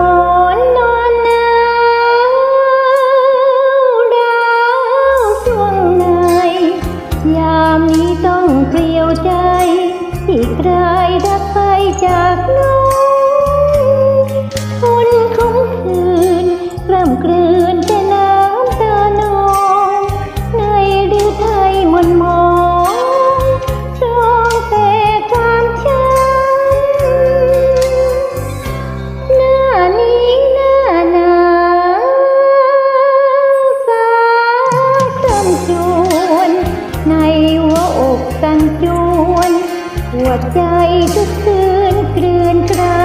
Oh. หัวใจทุกคืนกลืนกล้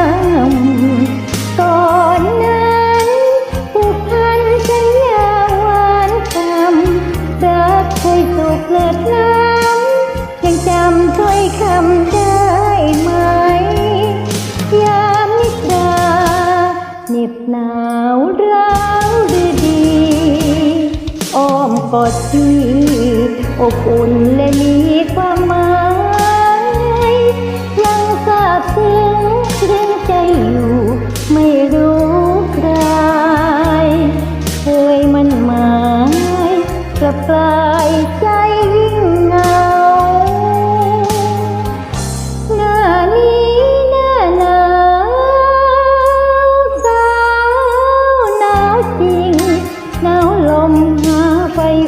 ำก่อนนั้นผูกพันสัญญาหวานคำรักเคยสุขเลิศล้ำยังจำถ้อยคำได้ไหม ยามนิทราเหน็บหนาวร้าวฤดีอ้อมกอดที่อบอุ่นและมีความหมาย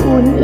อุ่น